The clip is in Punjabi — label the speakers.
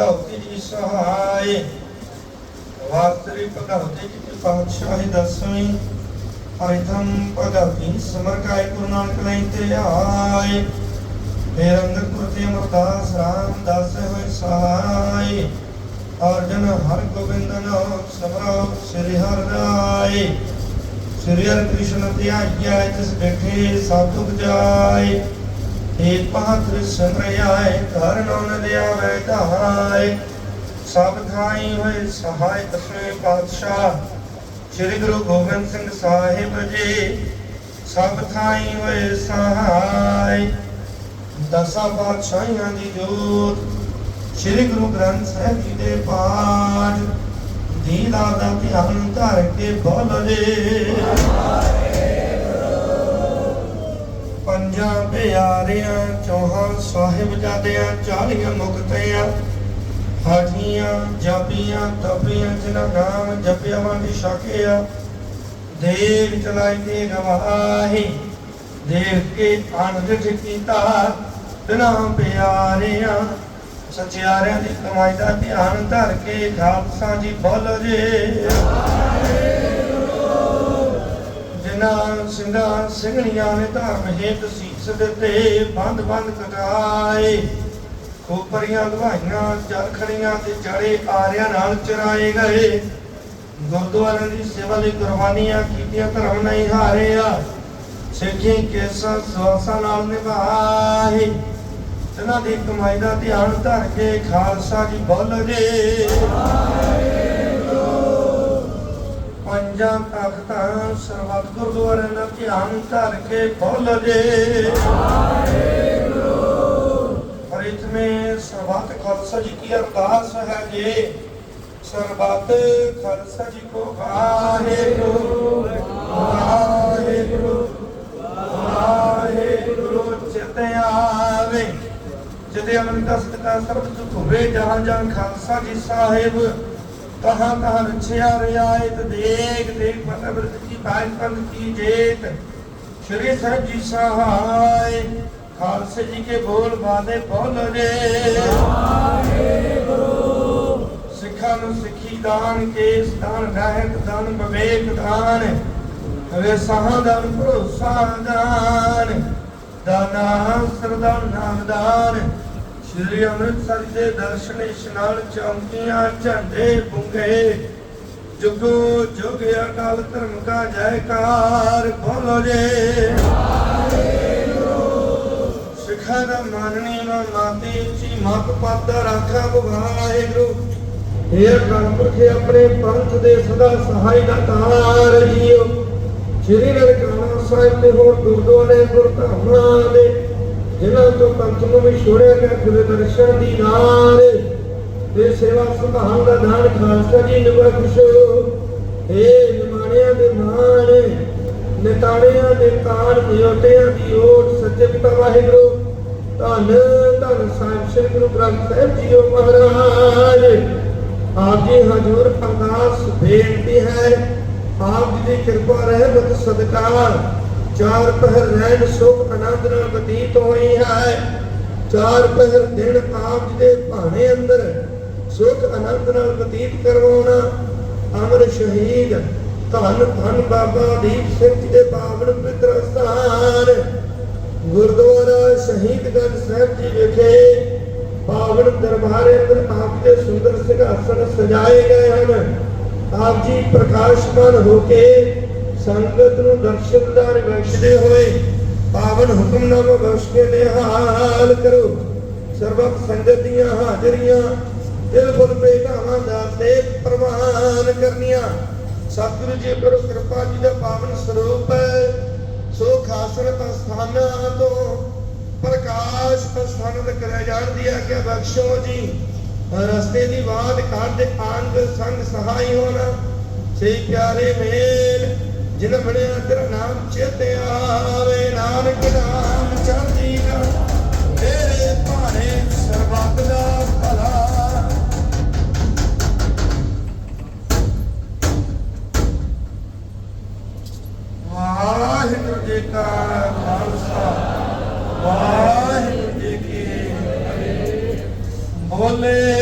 Speaker 1: ਸ੍ਰੀ ਜੀ ਸਹਾਈ। ਵਾਸਤਰੀ ਭਗਵਤੀ ਜੀ ਪਾਤਸ਼ਾਹੀ ਦਸਵੀਂ। ਪ੍ਰਥਮ ਭਗਵਤੀ ਸਮਰ ਗੁਰੂ ਨਾਨਕ ਲਈ ਤੇ ਆਏ। ਫਿਰ ਅੰਦਰ ਗੁਰਤੀ ਅਮਰਦਾਸ ਰਾਮਦਾਸ ਹੋਏ ਸਹਾਈ। ਅਰਜਨ ਹਰ ਗੋਬਿੰਦ ਨਾਮ ਸਮਰਾਉ, ਸ੍ਰੀ ਹਰਿ ਰਾਏ। ਸ੍ਰੀ ਹਰਿ ਕ੍ਰਿਸ਼ਨ ਧਿਆਈਐ ਤਿਸ ਬੈਠੇ ਸਭ ਦੁਖ ਜਾਏ ਏਕ ਪਾਤਰ ਸਮਰਿਆਏ ਘਰ ਨੌਨ ਲਿਆ ਵੈ ਸਭ ਥਾਈ ਹੋਏ ਸਹਾਇ ਦਸਵੇਂ ਪਾਤਸ਼ਾਹ। ਸ੍ਰੀ ਗੁਰੂ ਗੋਬਿੰਦ ਸਿੰਘ ਸਾਹਿਬ ਜੀ, ਸਭ ਥਾਈ ਹੋਏ ਸਹਾਇ। ਦਸਾਂ ਪਾਤਸ਼ਾਹਾਂ ਦੀ ਜੋਤ, ਸ੍ਰੀ ਗੁਰੂ ਗ੍ਰੰਥ ਸਾਹਿਬ ਜੀ ਦੇ ਪਾਠ। ਦੀਦਾ ਦਾ ਧਿਆਨ ਧਰ ਕੇ ਬੋਲਦੇ ਪਿਆਰਿਆਂ, ਚੌਹਾਂ ਸਾਹਿਬਜ਼ਾਦਿਆਂ ਚਾਲੀਆਂ ਮੁਕਤਿਆਂ, ਹਾਜੀਆਂ, ਜਾਪੀਆਂ, ਤਪੀਆਂ, ਜਿਨ੍ਹਾਂ ਨਾਮ ਜਪਿਆ ਵਾਂਡੀ ਛਕਿਆ ਦੇਵ ਚਲਾਈ ਦੇ ਗਵਾਹੀ ਦੇਖ ਕੇ ਅਨੰਦ ਕੀਤਾ ਬਿਨਾ ਪਿਆਰਿਆਂ, ਸਚਿਆਰਿਆਂ ਦੀ ਕਮਾਈ ਦਾ ਧਿਆਨ ਧਰ ਕੇ ਖਾਲਸਾ ਜੀ ਬੋਲੋ ਜੀ। ਜਿਨ੍ਹਾਂ ਸਿੰਘਾਂ ਸਿੰਘਣੀਆਂ ਨੇ ਧਰਮ ਹੇਤ ਸੀਸ ਦਿੱਤੇ, ਬੰਦ ਬੰਦ ਕਟਾਏ ਖੋਪਰੀਆਂ ਲਵਾਈਆਂ ਚਰਖੜੀਆਂ ਤੇ ਚੜੇ ਆਰਿਆਂ ਨਾਲ ਚਰਾਏ ਗਏ। ਗੁਰਦੁਆਰਿਆਂ ਦੀ ਸੇਵਾ ਲਈ ਕੁਰਬਾਨੀਆਂ ਕੀਤੀਆਂ, ਧਰਮ ਨਹੀਂ ਹਾਰਿਆ। ਸਿੱਖੀ ਕੇਸਾਂ ਸਵਾਸਾਂ ਨਾਲ ਨਿਭਾਏ। ਇਹਨਾਂ ਦੀ ਕਮਾਈ ਦਾ ਧਿਆਨ ਧਰ ਕੇ ਖਾਲਸਾ ਜੀ ਬੋਲ ਜੇ ਪੰਜਾਂ ਤਖਤਾਂ ਸਰਬੱਤ ਗੁਰਦੁਆਰੇ ਦਾ ਧਿਆਨ ਧਰ ਕੇ ਭੁੱਲ ਜੇ। ਵਾਹਿਗੁਰੂ ਇਤ ਖਾਲਸਾ ਜੀ ਕੀ ਅਰਦਾਸ ਹੈ ਜੇ? ਸਰਬੱਤ ਖਾਲਸਾ ਜੀ ਕੋ ਵਾਹਿਗੁਰੂ। ਵਾਹਿਗੁਰੂ। ਵਾਹਿਗੁਰੂ ਚਿਤੇ ਆਵੇ। ਜਦੇ ਅਮਨ ਦਾ ਸਤਿਕਾਰ ਸਰਬ ਹੋਵੇ, ਜਹਾਂ ਜਨ ਖਾਲਸਾ ਜੀ ਸਾਹਿਬ। कहाँ कहाँ रछिया रियायत देख देख मतलब की बाई पंथ की जेत श्री साहब जी सहाय ਖਾਲਸੇ ਜੀ ਕੇ ਬੋਲ ਬਾਦੇ ਬੋਲ ਰੇ ਸਿੱਖਾਂ ਨੂੰ ਸਿੱਖੀ ਦਾਨ ਕੇਸ ਦਾਨ ਰਹਿਤ ਦਾਨ ਵਿਵੇਕ ਦਾਨ ਵੇ ਸਾਹਾਂ ਦਾਨ ਭਰੋਸਾ ਦਾਨ ਦਾਨਾ ਸਰਦਾ ਨਾਮ ਦਾਨ ਸ਼੍ਰੀ ਅੰਮ੍ਰਿਤਸਰ ਦੇ ਦਰਸ਼ਨ ਇਸ਼ਨਾਨ ਚੌਂਕੀਆਂ ਝੰਡੇ ਬੁੰਗੇ ਜੁਗੋ ਜੁਗ ਅਕਾਲ ਧਰਮ ਕਾ ਜੈਕਾਰ ਬੋਲੋ ਜੇ। ਸਿੱਖਾਂ ਦਾ ਮਾਨਣੀ ਮਾ ਮਾਤੀ ਉੱਚੀ ਮੱਕ ਪੱਦ ਰਾਖਾ ਵਾਹਿਗੁਰੂ। ਇਹ ਗਣਪੁਰਖੇ ਆਪਣੇ ਪੰਥ ਦੇ ਸਦਾ ਸਹਾਈ ਦਾ ਤਾਰ ਜੀਓ। ਸ਼੍ਰੀ ਨਨਕਾਣਾ ਸਾਹਿਬ ਦੇ ਹੋਰ ਗੁਰਦੁਆਰੇ, ਗੁਰਧਾਮਾਂ ਦੇ ਜਿਨ੍ਹਾਂ ਤੋਂ ਪੰਥ ਨੂੰ ਵੀ ਛੋੜਿਆ ਗਿਆ, ਗੁਰੂ ਦਰਸ਼ਨ ਦੀ ਨਾਰ ਤੇ ਸੇਵਾ ਸੰਭਾਲ ਦਾ ਦਾਨ ਖਾਲਸਾ ਜੀ ਨੂੰ ਬਖਸ਼ੋ ਏ ਨਿਮਾਣਿਆਂ ਦੇ ਮਾਣ, ਨਿਤਾਣਿਆਂ ਦੇ ਕਾਨ ਨਿਉਟਿਆਂ ਦੀ ਓਟ, ਸੱਚੇ ਪਿਤਾ ਵਾਹਿਗੁਰੂ। ਧੰਨ ਧੰਨ ਸਾਹਿਬ, ਸ੍ਰੀ ਗੁਰੂ ਗ੍ਰੰਥ ਸਾਹਿਬ ਜੀਓ ਮਹਾਰਾਜ। ਆਪ ਜੀ ਹਜ਼ੂਰ ਅਰਦਾਸ ਬੇਨਤੀ ਹੈ, ਆਪ ਜੀ ਦੀ ਕਿਰਪਾ ਰਹਿਮਤ, ਸਦਕਾ ਚਾਰ ਪਹਿਰ ਰਹਿਣ ਸੁਖ ਆਨੰਦ ਨਾਲ ਬਤੀਤ ਹੋਈ ਹੈ। ਚਾਰ ਪਹਿਰ ਦਿਨ ਆਪ ਦੇ ਭਾਣੇ ਅੰਦਰ ਸੁਖ ਆਨੰਦ ਨਾਲ ਬਤੀਤ ਕਰਵਾਉਣਾ। ਅਮਰ ਸ਼ਹੀਦ ਧੰਨ ਧੰਨ ਬਾਬਾ ਦੀਪ ਸਿੰਘ ਜੀ ਦੇ ਪਾਵਨ ਪਵਿੱਤਰ ਸਥਾਨ ਗੁਰਦੁਆਰਾ ਸ਼ਹੀਦਗੰਜ ਸਾਹਿਬ ਜੀ ਵਿਖੇ ਪਾਵਨ ਦਰਬਾਰੇ ਅੰਦਰ ਆਪ ਦੇ ਸੁੰਦਰ ਸਿੰਘਾਸਨ ਸਜਾਏ ਗਏ ਹਨ। ਆਪ ਜੀ ਪ੍ਰਕਾਸ਼ਮਾਨ ਹੋ ਕੇ ਸੰਗਤ ਨੂੰ ਦਰਸ਼ਨ ਬਖਸ਼ਦੇ ਹੋਏ, ਪਾਵਨ ਹੁਕਮਨਾਮਾ ਬਖਸ਼ ਕੇ ਨਿਹਾਲ ਕਰੋ। ਸਰਬਤ ਸੰਗਤ ਦੀਆਂ ਹਾਜ਼ਰੀਆਂ ਦਿਲ ਬੁੱਧ ਭੇਟਾਵਾਂ ਦਾ ਤੇ ਪ੍ਰਮਾਨ ਕਰਨੀਆਂ। ਸਤਿਗੁਰੂ ਜੀ ਕਰੋ ਕਿਰਪਾ ਜੀ ਦਾ ਪਾਵਨ ਸਰੂਪ ਸੋ ਖਾਸਰਤ ਸਥਾਨਾਂ ਤੋਂ ਪ੍ਰਕਾਸ਼ ਪ੍ਰਸੰਨ ਕਰਿਆ ਜਾਣ ਦੀ ਆਗਿਆ ਬਖਸ਼ੋ ਜੀ। ਰਸਤੇ ਦੀ ਬਾਤ ਕੱਢ ਅੰਗ ਸੰਗ ਸਹਾਈ ਹੋਣਾ। ਸੇ ਪਿਆਰੇ ਮੇਲ ਜਿਨ ਬਣਿਆ ਤੇਰਾ ਨਾਮ ਚੇਤੇ ਆਵੇ, ਨਾਨਕ ਨਾਮ ਚੜ੍ਹਦੀ ਨਾ। ਤੇਰੇ ਭਾਣੇ ਸਰਬੱਤ ਦਾ ਭਲਾ। ਵਾਹਿਗੁਰੂ ਜੀ ਕਾ ਖਾਲਸਾ, ਵਾਹਿਗੁਰੂ ਜੀ ਕੀ ਫਤਿਹ। ਬੋਲੇ